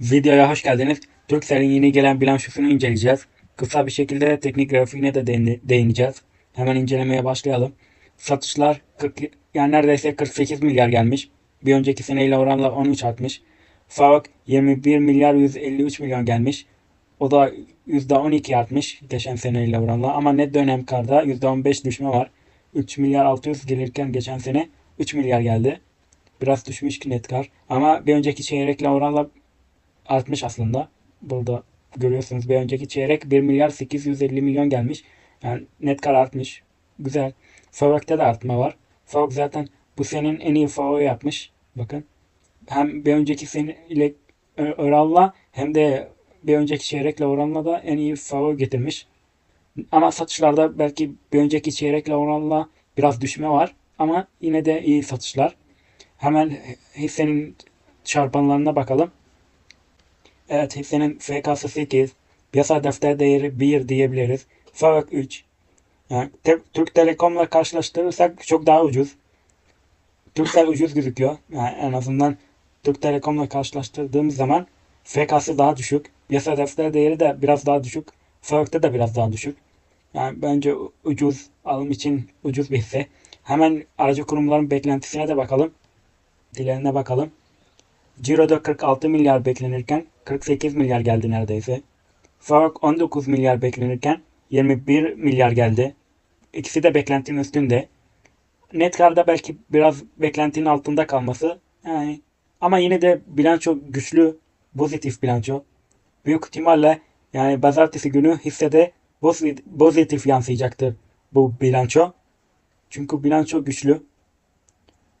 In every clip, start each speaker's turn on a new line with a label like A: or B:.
A: Videoya hoş geldiniz. Turkcell'in yeni gelen bilançosunu inceleyeceğiz. Kısa bir şekilde teknik grafiğine de değineceğiz. Hemen incelemeye başlayalım. Satışlar 40, yani neredeyse 48 milyar gelmiş. Bir önceki seneyle oranla 13 artmış. FAVÖK 21 milyar 153 milyon gelmiş. O da %12 artmış geçen seneyle oranla. Ama net dönem karda %15 düşme var. 3 milyar 600 gelirken geçen sene 3 milyar geldi. Biraz düşmüş ki net kar. Ama bir önceki çeyrekle oranla artmış aslında. Burada görüyorsunuz bir önceki çeyrek 1 milyar 850 milyon gelmiş. Yani net kar artmış. Güzel. Favök'te de artma var. Favök zaten bu senenin en iyi Favök'ü yapmış. Bakın. Hem bir önceki sene ile oranla hem de bir önceki çeyrekle oranla da en iyi Favök getirmiş. Ama satışlarda belki bir önceki çeyrekle oranla biraz düşme var. Ama yine de iyi satışlar. Hemen hissenin çarpanlarına bakalım. Evet hissenin FK'sı 8. Piyasa defter değeri 1 diyebiliriz. FAVÖK 3. Yani te- Türk Telekom'la karşılaştırırsak çok daha ucuz. Turkcell ucuz gözüküyor. Yani en azından Türk Telekom'la karşılaştırdığımız zaman FK'sı daha düşük. Piyasa defter değeri de biraz daha düşük. FAVÖK'te de biraz daha düşük. Yani bence ucuz alım için ucuz bir hisse. Hemen aracı kurumların beklentisine de bakalım. Dilerine bakalım. Ciro'da 46 milyar beklenirken 48 milyar geldi neredeyse. FAVÖK 19 milyar beklenirken 21 milyar geldi. İkisi de beklentinin üstünde. Net karda belki biraz beklentinin altında kalması. Yani ama yine de bilanço güçlü, pozitif bilanço. Büyük ihtimalle yani pazartesi günü hissede pozit- pozitif yansıyacaktır bu bilanço. Çünkü bilanço güçlü.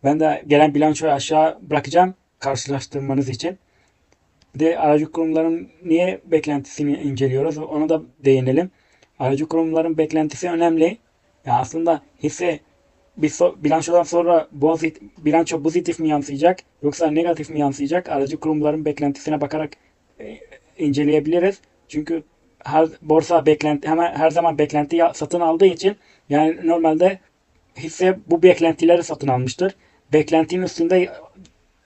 A: Ben de gelen bilançoyu aşağı bırakacağım karşılaştırmanız için. De aracı kurumların niye beklentisini inceliyoruz? Ona da değinelim. Aracı kurumların beklentisi önemli. Ya aslında hisse bir so- bilançodan sonra bozit, bilanço pozitif mi yansıyacak yoksa negatif mi yansıyacak? Aracı kurumların beklentisine bakarak e, inceleyebiliriz. Çünkü her borsa beklenti hemen her zaman beklenti satın aldığı için yani normalde hisse bu beklentileri satın almıştır. Beklentinin üstünde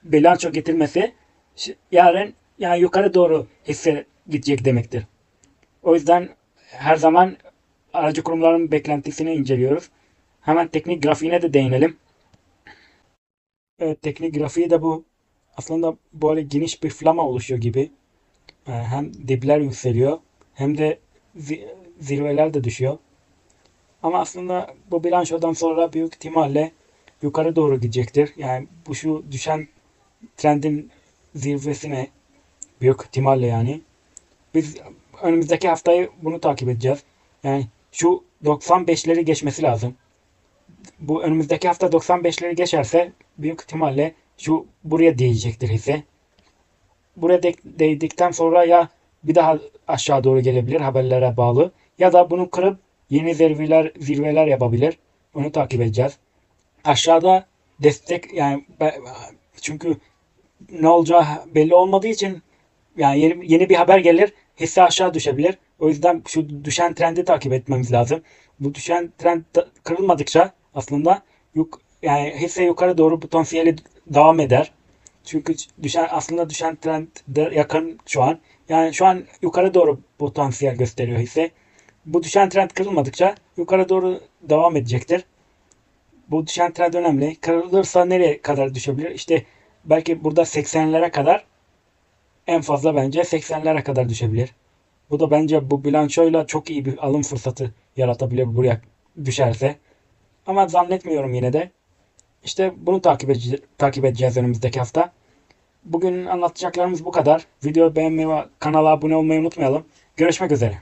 A: bilanço getirmesi yarın yani yukarı doğru hisse gidecek demektir. O yüzden her zaman aracı kurumların beklentisini inceliyoruz. Hemen teknik grafiğine de değinelim. Evet, teknik grafiği de bu. Aslında böyle geniş bir flama oluşuyor gibi. Yani hem dipler yükseliyor hem de zi- zirveler de düşüyor. Ama aslında bu bilançodan sonra büyük ihtimalle yukarı doğru gidecektir. Yani bu şu düşen trendin zirvesine büyük ihtimalle yani. Biz önümüzdeki haftayı bunu takip edeceğiz. Yani şu 95'leri geçmesi lazım. Bu önümüzdeki hafta 95'leri geçerse büyük ihtimalle şu buraya değecektir hisse. Buraya de- değdikten sonra ya bir daha aşağı doğru gelebilir haberlere bağlı ya da bunu kırıp yeni zirveler zirveler yapabilir. Onu takip edeceğiz. Aşağıda destek yani çünkü ne olacağı belli olmadığı için yani yeni, yeni bir haber gelir hisse aşağı düşebilir. O yüzden şu düşen trendi takip etmemiz lazım. Bu düşen trend kırılmadıkça aslında yuk, yani hisse yukarı doğru potansiyeli devam eder. Çünkü düşen aslında düşen trend de yakın şu an. Yani şu an yukarı doğru potansiyel gösteriyor hisse. Bu düşen trend kırılmadıkça yukarı doğru devam edecektir. Bu düşen trend önemli. Kırılırsa nereye kadar düşebilir? İşte belki burada 80'lere kadar en fazla bence 80'lere kadar düşebilir. Bu da bence bu bilançoyla çok iyi bir alım fırsatı yaratabilir buraya düşerse. Ama zannetmiyorum yine de. İşte bunu takip, ede- takip edeceğiz önümüzdeki hafta. Bugün anlatacaklarımız bu kadar. Videoyu beğenmeyi ve kanala abone olmayı unutmayalım. Görüşmek üzere.